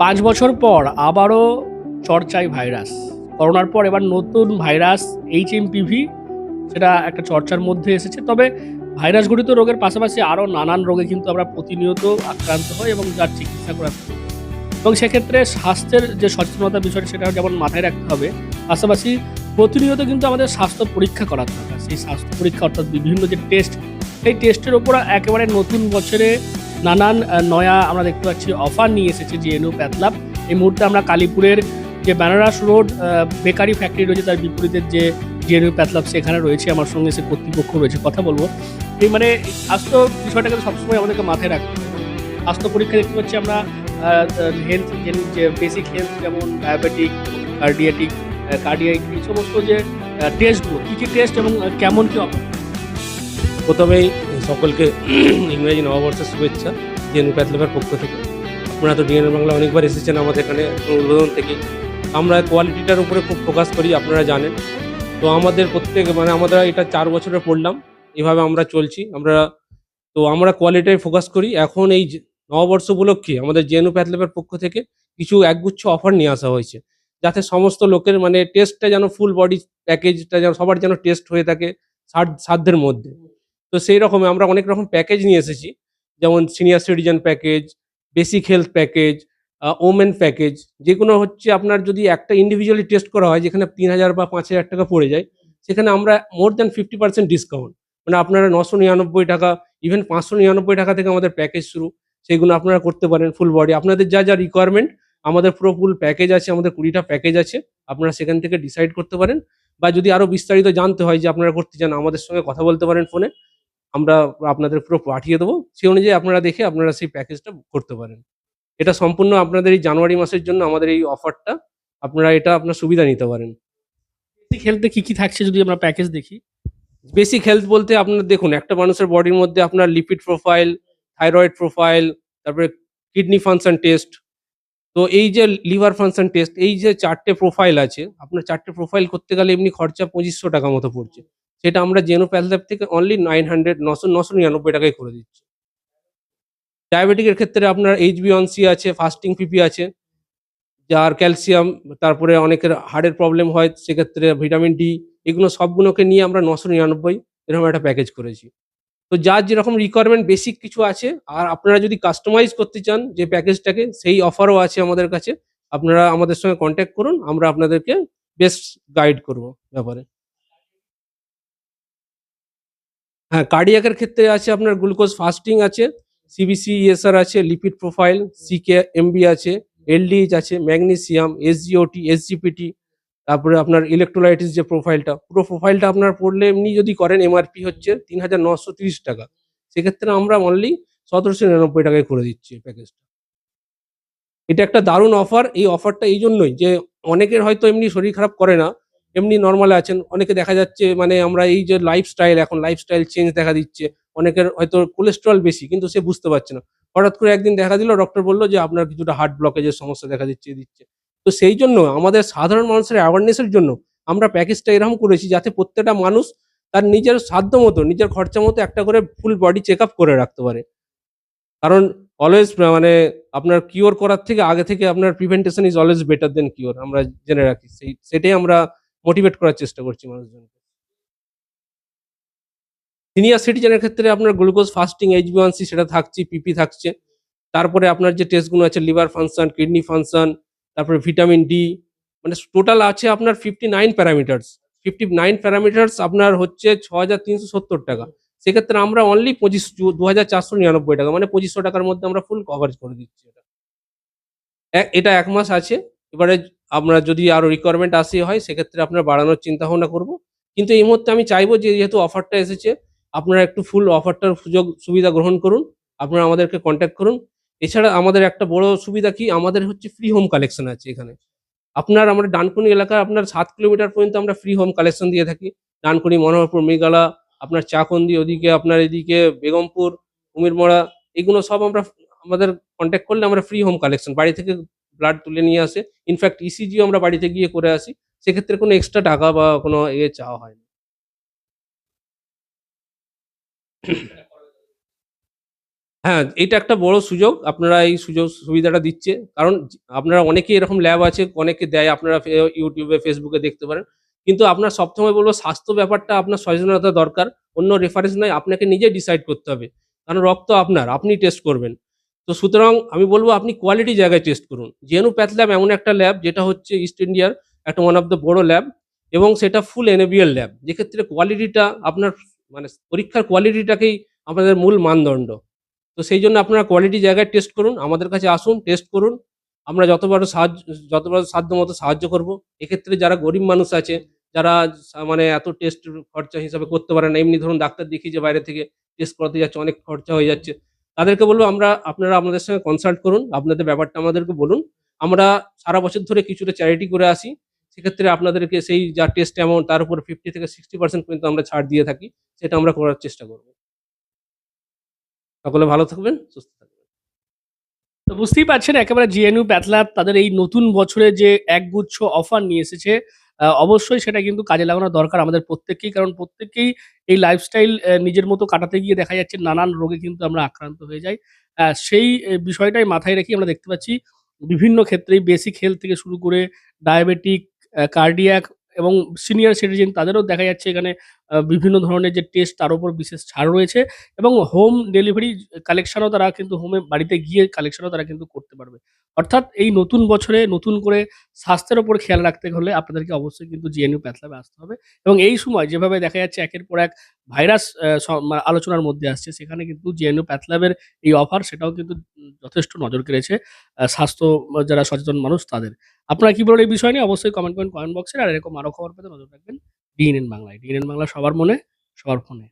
পাঁচ বছর পর আবারও চর্চায় ভাইরাস। করোনার পর এবার নতুন ভাইরাস এইচ এমপিভি সেটা একটা চর্চার মধ্যে এসেছে। তবে ভাইরাস ঘটিত রোগের পাশাপাশি আরও নানান রোগে কিন্তু আমরা প্রতিনিয়ত আক্রান্ত হই এবং যার চিকিৎসা করা। এবং সেক্ষেত্রে স্বাস্থ্যের যে সচেতনতা বিষয়টা সেটা যেমন মাথায় রাখতে হবে, পাশাপাশি প্রতিনিয়ত কিন্তু আমাদের স্বাস্থ্য পরীক্ষা করাতে হবে সেই স্বাস্থ্য পরীক্ষা অর্থাৎ বিভিন্ন যে টেস্ট সেই টেস্টের ওপর একেবারে নতুন বছরে নানান নয়া আমরা দেখতে পাচ্ছি অফার নিয়ে এসেছে জিএনইউ প্যাথলাব এই মুহূর্তে আমরা কালীপুরের যে বেনারস রোড বেকারি ফ্যাক্টরি রয়েছে, তার বিপরীতের যে জিএনইউ প্যাথলাব সেখানে রয়েছে, আমার সঙ্গে সে কর্তৃপক্ষ রয়েছে, কথা বলব। এই মানে স্বাস্থ্য বিষয়টাকে সবসময় আমাদেরকে মাথায় রাখতে স্বাস্থ্য পরীক্ষা দেখতে পাচ্ছি আমরা হেলথ যে বেসিক হেলথ যেমন ডায়াবেটিক কার্ডিয়াটিক কার্ডিয়াক এই সমস্ত যে টেস্টগুলো কী কী টেস্ট এবং কেমন কী প্রথমেই সকলকে ইংরেজি নববর্ষের শুভেচ্ছা জেনু প্যাথলেবের পক্ষ থেকে। আপনারা তো ডিএনএ বাংলা অনেকবার এসেছেন আমাদের এখানে উদ্বোধন থেকে। আমরা কোয়ালিটিটার উপরে খুব ফোকাস করি, আপনারা জানেন। তো আমাদের প্রত্যেক মানে আমরা এটা চার বছরে পড়লাম, এভাবে আমরা চলছি। আমরা, তো আমরা কোয়ালিটির ফোকাস করি। এখন এই নববর্ষ উপলক্ষে আমাদের জেনু প্যাথলেবের পক্ষ থেকে কিছু একগুচ্ছ অফার নিয়ে আসা হয়েছে। যাতে সমস্ত লোকের মানে টেস্টটা যেন ফুল বডি প্যাকেজটা যেন, সবার যেন টেস্ট হয়ে থাকে সাধ্য- সাধ্যের মধ্যে। তো সেই রকম আমরা অনেক রকম প্যাকেজ নিয়ে এসেছি। যেমন senior citizen package basic health package women package যেগুলো হচ্ছে আপনার যদি একটা ইন্ডিভিজুয়ালি টেস্ট করা হয়, যেখানে তিন হাজার বা পাঁচ হাজার টাকা পড়ে যায়, সেখানে আমরা more than fifty percent discount মানে আপনারা নশো নিরানব্বই টাকা ইভেন পাঁচশো নিরানব্বই টাকা থেকে আমাদের প্যাকেজ শুরু। সেগুলো আপনারা করতে পারেন ফুল বডি আপনাদের যা যা রিকোয়ারমেন্ট আমাদের পুরো ফুল প্যাকেজ আছে, আমাদের কুড়িটা প্যাকেজ আছে, আপনারা সেখান থেকে ডিসাইড করতে পারেন। বা যদি আরও বিস্তারিত জানতে হয় যে আপনারা করতে চান, আমাদের সঙ্গে কথা বলতে পারেন ফোনে আমরা আপনাদের পুরো পাঠিয়ে দেবো। সেই অনুযায়ী আপনারা দেখে আপনারা সেই প্যাকেজটা করতে পারেন। এটা সম্পূর্ণ আপনাদের এই জানুয়ারি মাসের জন্য আমাদের এই অফারটা আপনারা এটা আপনার সুবিধা নিতে পারেন। বেসিক হেলথে কী কী থাকছে যদি আমরা প্যাকেজ দেখি? বেসিক হেলথ বলতে আপনার দেখুন একটা মানুষের বডির মধ্যে আপনার লিপিড প্রোফাইল থাইরয়েড প্রোফাইল তারপরে কিডনি ফাংশন টেস্ট তো এই যে লিভার ফাংশন টেস্ট এই যে চারটে প্রোফাইল আছে আপনার চারটে প্রোফাইল করতে গেলে এমনি খরচা পঁচিশশো টাকা মতো পড়ছে। সেটা আমরা জেনো প্যাথল্যাব থেকে অনলি নাইন হান্ড্রেড নশো নশো নিরানব্বই টাকায় করে দিচ্ছি। ডায়াবেটিকের ক্ষেত্রে আপনার এইচ বি সি আছে ফাস্টিং পিপি আছে, যার ক্যালসিয়াম তারপরে অনেকের হার্টের প্রবলেম হয়, সেক্ষেত্রে ভিটামিন ডি এগুলো সবগুলোকে নিয়ে আমরা নশো নিরানব্বই এরকম একটা প্যাকেজ করেছি। তো যার যেরকম রিকোয়ারমেন্ট বেসিক কিছু আছে, আর আপনারা যদি কাস্টমাইজ করতে চান যে প্যাকেজটাকে সেই অফারও আছে আমাদের কাছে, আপনারা আমাদের সঙ্গে কন্ট্যাক্ট করুন, আমরা আপনাদেরকে বেস্ট গাইড করব ব্যাপারে। হ্যাঁ কার্ডিয়াকের ক্ষেত্রে আছে আপনার গ্লুকোজ ফাস্টিং আছে সিবিসি ইএসআর আছে লিপিড প্রোফাইল সিকে এমবি আছে এলডিএইচ আছে ম্যাগনেসিয়াম এসজিওটি এসজিপিটি তারপরে আপনার ইলেকট্রোলাইটিস যে প্রোফাইলটা পুরো প্রোফাইলটা আপনার পড়লে এমনি যদি করেন এমআরপি হচ্ছে তিন হাজার নশো তিরিশ টাকা। সেক্ষেত্রে আমরা অনলি সতেরোশো নিরানব্বই টাকায় করে দিচ্ছি প্যাকেজটা এটা একটা দারুণ অফার এই অফারটা এই জন্যই যে অনেকের হয়তো এমনি শরীর খারাপ করে না এমনি নর্মাল আছেন। অনেকে দেখা যাচ্ছে মানে আমরা এই যে লাইফস্টাইল এখন লাইফস্টাইল চেঞ্জ দেখা দিচ্ছে। অনেকের হয়তো কোলেস্ট্রল বেশি, কিন্তু সে বুঝতে পারছে না। হঠাৎ করে একদিন দেখা দিল ডক্টর বলল যে আপনার কিছুটা হার্ট ব্লকেজের সমস্যা দেখা দিচ্ছে দিচ্ছে। তো সেই জন্য আমাদের সাধারণ মানুষের অ্যাওয়ারনেসের জন্য আমরা প্যাকেজটা এরকম করেছি যাতে প্রত্যেকটা মানুষ তার নিজের সাধ্য মতো, নিজের খরচা মতো একটা করে ফুল বডি চেক করে রাখতে পারে। কারণ অলওয়েজ মানে আপনার কিওর করার থেকে আগে থেকে আপনার prevention is always better than cure আমরা জেনে রাখি। সেই, সেটাই আমরা মোটিভেট করার চেষ্টা করছি মানুষজনকে। সিনিয়র সিটিজেনের ক্ষেত্রে আপনার গ্লুকোজ ফাস্টিং এইচ এইচবিওয়ানসি সেটা থাকছে পিপি থাকছে। তারপরে আপনার যে টেস্টগুলো আছে লিভার ফাংশন কিডনি ফাংশন তারপরে ভিটামিন ডি মানে টোটাল আছে আপনার fifty nine parameters fifty nine parameters আপনার হচ্ছে ছ হাজার তিনশো সত্তর টাকা। সেক্ষেত্রে আমরা অনলি পঁচিশ, দু হাজার চারশো নিরানব্বই টাকা মানে পঁচিশশো টাকার মধ্যে আমরা ফুল কভারেজ করে দিচ্ছি এটা। এটা এক মাস আছে, এবারে আমরা যদি আরও রিকোয়ারমেন্ট আসে হয়, সেক্ষেত্রে আপনার বাড়ানোর চিন্তা ভাবনা করব। কিন্তু এই মুহূর্তে আমি চাইব যে, যেহেতু অফারটা এসেছে, আপনারা একটু ফুল অফারটার সুযোগ, সুবিধা গ্রহণ করুন। আপনারা আমাদেরকে কন্ট্যাক্ট করুন। এছাড়া আমাদের একটা বড় সুবিধা কি? আমাদের হচ্ছে ফ্রি হোম কালেকশন আছে এখানে। আপনার আমাদের ডানকুনি এলাকায় আপনার সাত কিলোমিটার পর্যন্ত আমরা ফ্রি হোম কালেকশন দিয়ে থাকি। ডানকুনি, মনোহরপুর মেঘালা আপনার চাকন্দি, ওদিকে আপনার এদিকে বেগমপুর, কুমিরমোড়া, এগুলো সব আমরা আমাদের কন্ট্যাক্ট করলে আমরা ফ্রি হোম কালেকশন বাড়ি থেকে ব্লাড তুলে নিয়ে আসে। ইনফ্যাক্ট ইসিজিও আমরা বাড়িতে গিয়ে করে আসি। সেক্ষেত্রে কোনো এক্সট্রা টাকা বা কোনো এ চাওয়া হয় না। হ্যাঁ এটা একটা বড় সুযোগ। আপনারা এই সুযোগ সুবিধাটা দিচ্ছে। কারণ আপনারা অনেকেই এরকম ল্যাব আছে, অনেকে দেয়, আপনারা ইউটিউবে ফেসবুকে দেখতে পারেন। কিন্তু আপনার সবসময় বলব, স্বাস্থ্য ব্যাপারটা আপনার সচেতনতা দরকার। অন্য রেফারেন্স নয় আপনাকে নিজে ডিসাইড করতে হবে। কারণ রক্ত আপনার, আপনি টেস্ট করবেন। তো সুতরাং আমি বলব আপনি কোয়ালিটি জায়গায় টেস্ট করুন। জেনু প্যাথ ল্যাব এমন একটা ল্যাব যেটা হচ্ছে ইস্ট ইন্ডিয়ার একটা ওয়ান অফ দ্য বড় ল্যাব এবং সেটা ফুল এনএবিএল ল্যাব যেক্ষেত্রে কোয়ালিটিটা আপনার মানে পরীক্ষার কোয়ালিটিটাকেই আমাদের মূল মানদণ্ড। তো সেই জন্য আপনারা কোয়ালিটি জায়গায় টেস্ট করুন, আমাদের কাছে আসুন টেস্ট করুন। আমরা যতবার সাহায্য, যতবার সাধ্য মতো সাহায্য করব। এক্ষেত্রে যারা গরিব মানুষ আছে, যারা মানে এত টেস্ট খরচা হিসাবে করতে পারে না, এমনি ধরুন ডাক্তার দেখিয়ে যে বাইরে থেকে টেস্ট করাতে যাচ্ছে, অনেক খরচা হয়ে যাচ্ছে। তাদেরকে বলব, আমরা আপনারা আমাদের সঙ্গে কনসাল্ট করুন, আপনাদের ব্যাপারটা আমাদেরকে বলুন। আমরা সারা বছর ধরে কিছুটা চ্যারিটি করে আসি, সেক্ষেত্রে আপনাদেরকে সেই যা টেস্ট অ্যামাউন্ট তার উপর ফিফটি থেকে সিক্সটি পার্সেন্ট পর্যন্ত আমরা ছাড় দিয়ে থাকি, সেটা আমরা করার চেষ্টা করব। সকলে ভালো থাকবেন, সুস্থ থাকবেন। তো বুঝতেই পারছেন, একেবারে জিএনইউ প্যাথল্যাব তাদের এই নতুন বছরে যে একগুচ্ছ অফার নিয়ে এসেছে অবশ্যই সেটা কিন্তু কাজে লাগানো দরকার আমাদের প্রত্যেককেই, কারণ প্রত্যেককেই এই লাইফস্টাইল নিজের মতো কাটাতে গিয়ে দেখা যাচ্ছে নানান রোগে কিন্তু আমরা আক্রান্ত হয়ে যাই। সেই বিষয়টাই মাথায় রেখে আমরা দেখতে পাচ্ছি বিভিন্ন ক্ষেত্রেই বেসিক হেলথ থেকে শুরু করে ডায়াবেটিক কার্ডিয়াক এবং সিনিয়র সিটিজেন তাদেরও দেখা যাচ্ছে এখানে বিভিন্ন ধরনের যে টেস্ট তার উপর বিশেষ ছাড় রয়েছে এবং হোম ডেলিভারি কালেকশনও তারা কিন্তু হোমে বাড়িতে গিয়ে কালেকশনও তারা কিন্তু করতে পারবে। অর্থাৎ এই নতুন বছরে নতুন করে স্বাস্থ্যের ওপর খেয়াল রাখতে হলে আপনাদেরকে অবশ্যই কিন্তু জিএনইউ প্যাথল্যাবে আসতে হবে এবং এই সময় যেভাবে দেখা যাচ্ছে একের পর এক ভাইরাস আহ, স- মা- আলোচনার মধ্যে আসছে সেখানে কিন্তু জিএনইউ প্যাথল্যাবের এই অফার সেটাও কিন্তু যথেষ্ট নজর কেড়েছে স্বাস্থ্য যারা সচেতন মানুষ তাদের। আপনারা কি বলেন এই বিষয় নিয়ে অবশ্যই কমেন্ট করেন কমেন্ট বক্সে আর এরকম আরও খবর পেতে নজর রাখবেন। ডিএনএন বাংলায়। ডিএনএন বাংলা সবার মনে সবার ফোনে।